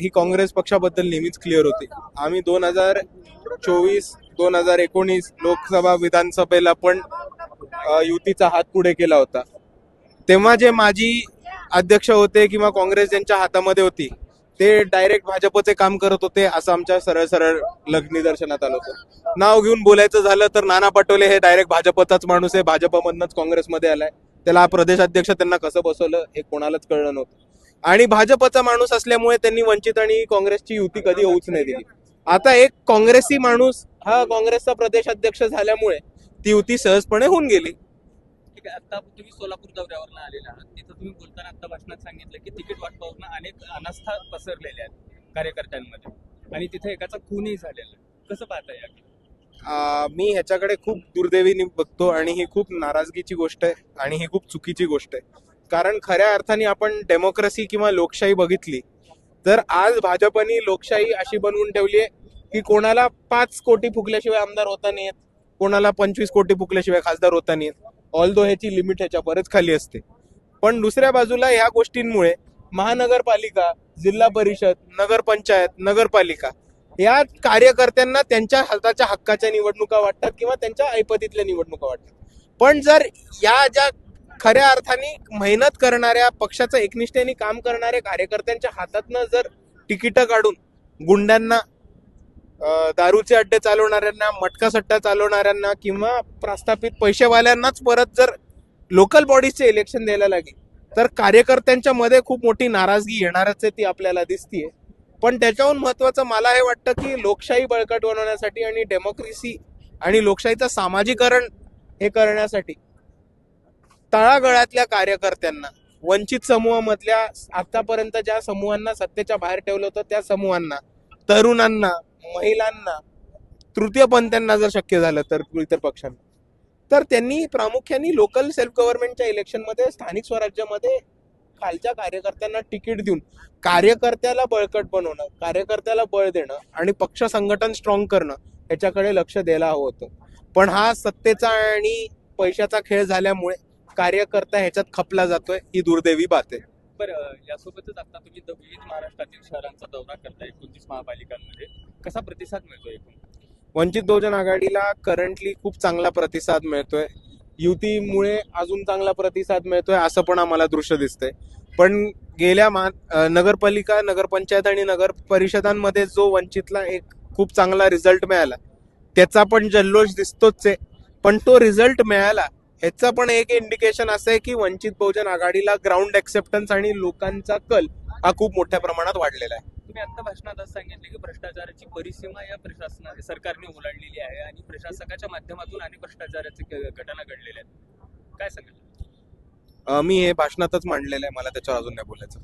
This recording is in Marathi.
ही काँग्रेस पक्षाबद्दल नेहमीच क्लिअर होती. आम्ही दोन हजार चोवीस दोन हजार एकोणीस लोकसभा विधानसभेला पण युतीचा हात पुढे केला होता. तेव्हा जे माजी अध्यक्ष होते किंवा काँग्रेस ज्यांच्या हातामध्ये होती ते डायरेक्ट भाजपचे काम करत होते असं आमच्या सरळ सरळ लग निदर्शनात आलं होतं. नाव घेऊन बोलायचं झालं तर नाना पटोले हे डायरेक्ट भाजपचाच माणूस आहे भाजपमधनच काँग्रेसमध्ये आलाय. त्याला प्रदेशाध्यक्ष त्यांना कसं बसवलं हे कोणालाच कळलं नव्हतं. आणि भाजपचा माणूस असल्यामुळे त्यांनी वंचित आणि काँग्रेसची युती कधी होऊच नाही दिली. आता एक काँग्रेसी माणूस हा काँग्रेसचा प्रदेशाध्यक्ष झाल्यामुळे ती युती सहजपणे होऊन गेली. ठीक आहे आता तुम्ही सोलापूर दौऱ्यावरनं आलेला आहात. तिथं तुम्ही बोलताना आता भाषणात सांगितलं की तिकीट वाटपावरनं अनेक अनास्था पसरलेल्या आहेत कार्यकर्त्यांमध्ये. आणि तिथे एकाचा खूनही झालेला. कसं पाहता याकडे? आ, मी ह्याच्याकडे खूप दुर्दैवीने बघतो आणि ही खूप नाराजगीची गोष्ट आहे आणि ही खूप चुकीची गोष्ट आहे. कारण खऱ्या अर्थाने आपण डेमोक्रेसी किंवा लोकशाही बघितली तर आज भाजपनी लोकशाही अशी बनवून ठेवली आहे की कोणाला पाच कोटी फुकल्याशिवाय आमदार होता नाही येत कोणाला पंचवीस कोटी फुकल्याशिवाय खासदार होता नाही येत ऑल दो ह्याची लिमिट ह्याच्या बरेच खाली असते. पण दुसऱ्या बाजूला ह्या गोष्टींमुळे महानगरपालिका जिल्हा परिषद नगरपंचायत नगरपालिका या कार्यकर्त्यांना त्यांच्या हाताच्या हक्काच्या निवडणुका वाटतात किंवा त्यांच्या ऐपतीतल्या निवडणुका वाटतात. पण जर या ज्या खऱ्या अर्थाने मेहनत करणाऱ्या पक्षाचं एकनिष्ठेने काम करणाऱ्या कार्यकर्त्यांच्या हातातनं जर तिकीटं काढून गुंड्यांना दारूचे अड्डे चालवणाऱ्यांना मटका सट्टा चालवणाऱ्यांना किंवा प्रस्थापित पैसेवाल्यांनाच परत जर लोकल बॉडीजचे इलेक्शन द्यायला लागेल तर कार्यकर्त्यांच्या मध्ये खूप मोठी नाराजगी येणारच आहे ती आपल्याला दिसतीये. पण त्याच्याहून महत्वाचं मला हे वाटतं की लोकशाही बळकट बनवण्यासाठी आणि डेमोक्रेसी आणि लोकशाहीचं सामाजीकरण हे करण्यासाठी तळागळातल्या कार्यकर्त्यांना वंचित समूहामधल्या आतापर्यंत ज्या समूहांना सत्तेच्या बाहेर ठेवलं होतं त्या समूहांना तरुणांना महिलांना तृतीयपंथींना जर शक्य झालं तर इतर पक्षांना तर त्यांनी प्रामुख्याने लोकल सेल्फ गव्हर्नमेंटच्या इलेक्शनमध्ये स्थानिक स्वराज्यामध्ये खालच्या कार्यकर्त्यांना तिकीट देऊन कार्यकर्त्याला बळकट बनवणं कार्यकर्त्याला बळ देणं आणि पक्ष संघटन स्ट्रॉंग करणं याच्याकडे लक्ष द्यायला हवं होतं. पण हा सत्तेचा आणि पैशाचा खेळ झाल्यामुळे कार्यकर्ता ह्याच्यात खपला जातोय ही दुर्दैवी बात आहे. बरं यासोबतच आता तुम्ही विविध महाराष्ट्रातील शहरांचा दौरा करताय एकोणतीस महापालिकांमध्ये. कसा प्रतिसाद मिळतो एकूण? वंचित बहुजन आघाडीला करंटली खूप चांगला प्रतिसाद मिळतोय. युतीमुळे अजून चांगला प्रतिसाद मिळतोय असं पण आम्हाला दृश्य दिसतंय. पण गेल्या मा नगरपालिका नगरपंचायत आणि नगर परिषदांमध्ये जो वंचितला एक खूप चांगला रिझल्ट मिळाला त्याचा पण जल्लोष दिसतोच आहे. पण तो रिझल्ट मिळाला ह्याचं पण एक इंडिकेशन असं आहे की वंचित बहुजन आघाडीला ग्राउंड ऍक्सेप्टन्स आणि लोकांचा कल हा खूप मोठ्या प्रमाणात वाढलेला आहे. तुम्ही आता भाषणात असं सांगितले की भ्रष्टाचाराची परिसीमा या प्रशासना सरकारने ओलांडलेली आहे आणि प्रशासकाच्या माध्यमातून अनेक भ्रष्टाचाराचे क- घटना घडलेल्या आहेत. काय सांगाल? अं, मी हे भाषणातच मांडलेलं आहे. मला त्याच्यावर अजून नाही बोलायचं.